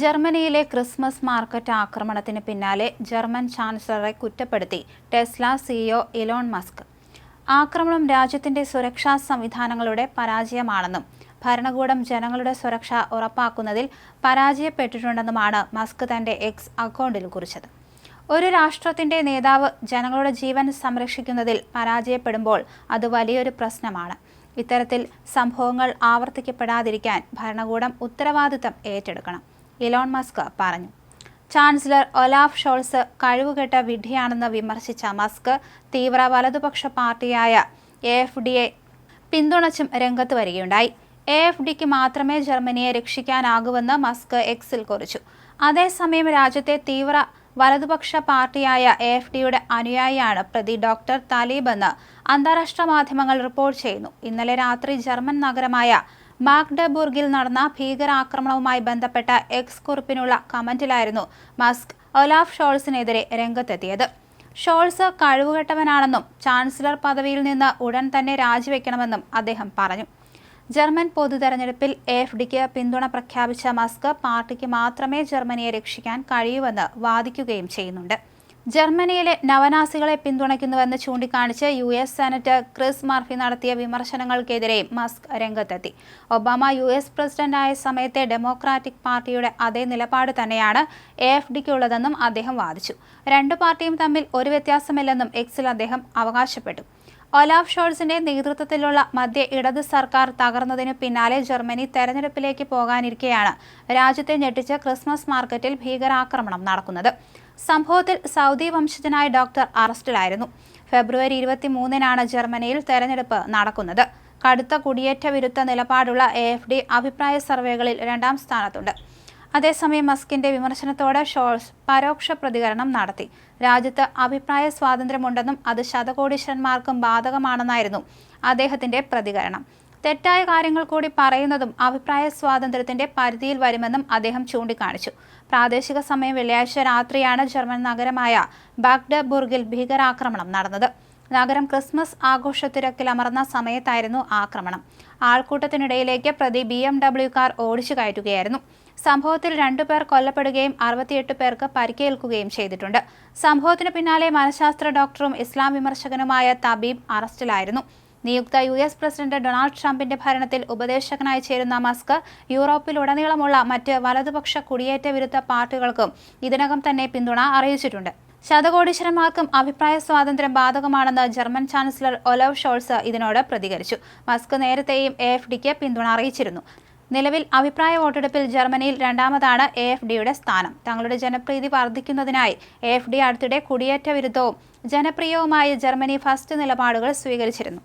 ജർമ്മനിയിലെ Christmas market ആക്രമണത്തിന് പിന്നാലെ ജർമ്മൻ ചാൻസലറെ കുറ്റപ്പെടുത്തി ടെസ്ല സിഇഒ ഇലോൺ മസ്ക്. ആക്രമണം രാജ്യത്തിന്റെ സുരക്ഷാ സംവിധാനങ്ങളുടെ പരാജയമാണെന്നും ഭരണകൂടം ജനങ്ങളുടെ സുരക്ഷ ഉറപ്പാക്കുന്നതിൽ പരാജയപ്പെട്ടിട്ടുണ്ടെന്നുമാണ് മസ്ക് തന്റെ എക്സ് അക്കൗണ്ടിൽ കുറിച്ചത്. ഒരു രാഷ്ട്രത്തിന്റെ നേതാവ് ജനങ്ങളുടെ ജീവൻ സംരക്ഷിക്കുന്നതിൽ പരാജയപ്പെടുമ്പോൾ അത് വലിയൊരു പ്രശ്നമാണ്. ഇത്തരത്തിൽ സംഭവങ്ങൾ ആവർത്തിക്കപ്പെടാതിരിക്കാൻ ഭരണകൂടം ഉത്തരവാദിത്തം ഏറ്റെടുക്കണം. ഇലോൺ മസ്ക് പറഞ്ഞു. ചാൻസലർ ഒലാഫ് ഷോൾസ് കഴിവുകെട്ട വിഡ്ഢിയാണെന്ന് വിമർശിച്ച മസ്ക് തീവ്ര വലതുപക്ഷ പാർട്ടിയായ എ എഫ് ഡിയെ പിന്തുണച്ചും രംഗത്ത് വരികയുണ്ടായി. എ എഫ് ഡിക്ക് മാത്രമേ ജർമ്മനിയെ രക്ഷിക്കാനാകൂവെന്ന് മസ്ക് എക്സിൽ കുറിച്ചു. അതേസമയം രാജ്യത്തെ തീവ്ര വലതുപക്ഷ പാർട്ടിയായ എ എഫ് ഡിയുടെ അനുയായിയാണ് പ്രതി ഡോക്ടർ താലിബ് എന്ന് അന്താരാഷ്ട്ര മാധ്യമങ്ങൾ റിപ്പോർട്ട് ചെയ്യുന്നു. ഇന്നലെ രാത്രി ജർമ്മൻ നഗരമായ മാഗ്ഡബുർഗിൽ നടന്ന ഭീകരാക്രമണവുമായി ബന്ധപ്പെട്ട എക്സ് കുറിപ്പിനുള്ള കമന്റിലായിരുന്നു മസ്ക് ഒലാഫ് ഷോൾസിനെതിരെ രംഗത്തെത്തിയത്. ഷോൾസ് കഴിവുകെട്ടവനാണെന്നും ചാൻസലർ പദവിയിൽ നിന്ന് ഉടൻ തന്നെ രാജിവെക്കണമെന്നും അദ്ദേഹം പറഞ്ഞു. ജർമ്മൻ പൊതു തെരഞ്ഞെടുപ്പിൽ എഫ് ഡിക്ക് പിന്തുണ പ്രഖ്യാപിച്ച മസ്ക് പാർട്ടിക്ക് മാത്രമേ ജർമ്മനിയെ രക്ഷിക്കാൻ കഴിയൂവെന്ന് വാദിക്കുകയും ചെയ്യുന്നുണ്ട്. ജർമ്മനിയിലെ നവനാസികളെ പിന്തുണയ്ക്കുന്നുവെന്ന് ചൂണ്ടിക്കാണിച്ച് U S senator Chris Murphy നടത്തിയ വിമർശനങ്ങൾക്കെതിരെ മസ്ക് രംഗത്തെത്തി. ഒബാമ യു എസ് പ്രസിഡന്റായ സമയത്തെ ഡെമോക്രാറ്റിക് പാർട്ടിയുടെ അതേ നിലപാട് തന്നെയാണ് എ എഫ് ഡിക്കുള്ളതെന്നും അദ്ദേഹം വാദിച്ചു. രണ്ടു പാർട്ടിയും തമ്മിൽ ഒരു വ്യത്യാസമില്ലെന്നും എക്സിൽ അദ്ദേഹം അവകാശപ്പെട്ടു. ഒലാഫ് ഷോൾസിന്റെ നേതൃത്വത്തിലുള്ള മധ്യ ഇടത് സർക്കാർ തകർന്നതിനു പിന്നാലെ ജർമ്മനി തെരഞ്ഞെടുപ്പിലേക്ക് പോകാനിരിക്കെയാണ് രാജ്യത്തെ ഞെട്ടിച്ച് ക്രിസ്മസ് മാർക്കറ്റിൽ ഭീകരാക്രമണം നടക്കുന്നത്. സംഭവത്തിൽ സൗദി വംശജനായ ഡോക്ടർ അറസ്റ്റിലായിരുന്നു. ഫെബ്രുവരി ഇരുപത്തി മൂന്നിനാണ് ജർമ്മനിയിൽ തെരഞ്ഞെടുപ്പ് നടക്കുന്നത്. കടുത്ത കുടിയേറ്റ വിരുദ്ധ നിലപാടുള്ള എ എഫ് ഡി അഭിപ്രായ സർവേകളിൽ രണ്ടാം സ്ഥാനത്തുണ്ട്. അതേസമയം മസ്കിന്റെ വിമർശനത്തോടെ ഷോൾസ് പരോക്ഷ പ്രതികരണം നടത്തി. രാജ്യത്ത് അഭിപ്രായ സ്വാതന്ത്ര്യമുണ്ടെന്നും അത് ശതകോടീശ്വരന്മാർക്കും ബാധകമാണെന്നായിരുന്നു അദ്ദേഹത്തിന്റെ പ്രതികരണം. തെറ്റായ കാര്യങ്ങൾ കൂടി പറയുന്നതും അഭിപ്രായ സ്വാതന്ത്ര്യത്തിന്റെ പരിധിയിൽ വരുമെന്നും അദ്ദേഹം ചൂണ്ടിക്കാണിച്ചു. പ്രാദേശിക സമയം വെള്ളിയാഴ്ച രാത്രിയാണ് ജർമ്മൻ നഗരമായ ബാഗ്ഡബുർഗിൽ ഭീകരാക്രമണം നടന്നത്. നഗരം ക്രിസ്മസ് ആഘോഷത്തിരക്കിലമർന്ന സമയത്തായിരുന്നു ആക്രമണം. ആൾക്കൂട്ടത്തിനിടയിലേക്ക് പ്രതി ബി എം ഡബ്ല്യു കാർ ഓടിച്ചു കയറ്റുകയായിരുന്നു. സംഭവത്തിൽ രണ്ടുപേർ കൊല്ലപ്പെടുകയും അറുപത്തിയെട്ട് പേർക്ക് പരിക്കേൽക്കുകയും ചെയ്തിട്ടുണ്ട്. സംഭവത്തിന് പിന്നാലെ മനഃശാസ്ത്ര ഡോക്ടറും ഇസ്ലാം വിമർശകനുമായ തബീബ് അറസ്റ്റിലായിരുന്നു. നിയുക്ത യു എസ് പ്രസിഡന്റ് ഡൊണാൾഡ് ട്രംപിന്റെ ഭരണത്തിൽ ഉപദേശകനായി ചേരുന്ന മസ്ക് യൂറോപ്പിലുടനീളമുള്ള മറ്റ് വലതുപക്ഷ കുടിയേറ്റ വിരുദ്ധ പാർട്ടികൾക്കും ഇതിനകം തന്നെ പിന്തുണ അറിയിച്ചിട്ടുണ്ട്. ശതകോടീശ്വരന്മാർക്കും അഭിപ്രായ സ്വാതന്ത്ര്യം ബാധകമാണെന്ന് ജർമ്മൻ ചാൻസലർ ഒലവ് ഷോൾസ് ഇതിനോട് പ്രതികരിച്ചു. മസ്ക് നേരത്തെയും എ എഫ് ഡിക്ക് പിന്തുണ അറിയിച്ചിരുന്നു. നിലവിൽ അഭിപ്രായ വോട്ടെടുപ്പിൽ ജർമ്മനിയിൽ രണ്ടാമതാണ് എ എഫ് ഡിയുടെ സ്ഥാനം. തങ്ങളുടെ ജനപ്രീതി വർദ്ധിക്കുന്നതിനായി എ എഫ് ഡി അടുത്തിടെ കുടിയേറ്റ വിരുദ്ധവും ജനപ്രിയവുമായ ജർമ്മനി ഫസ്റ്റ് നിലപാടുകൾ സ്വീകരിച്ചിരുന്നു.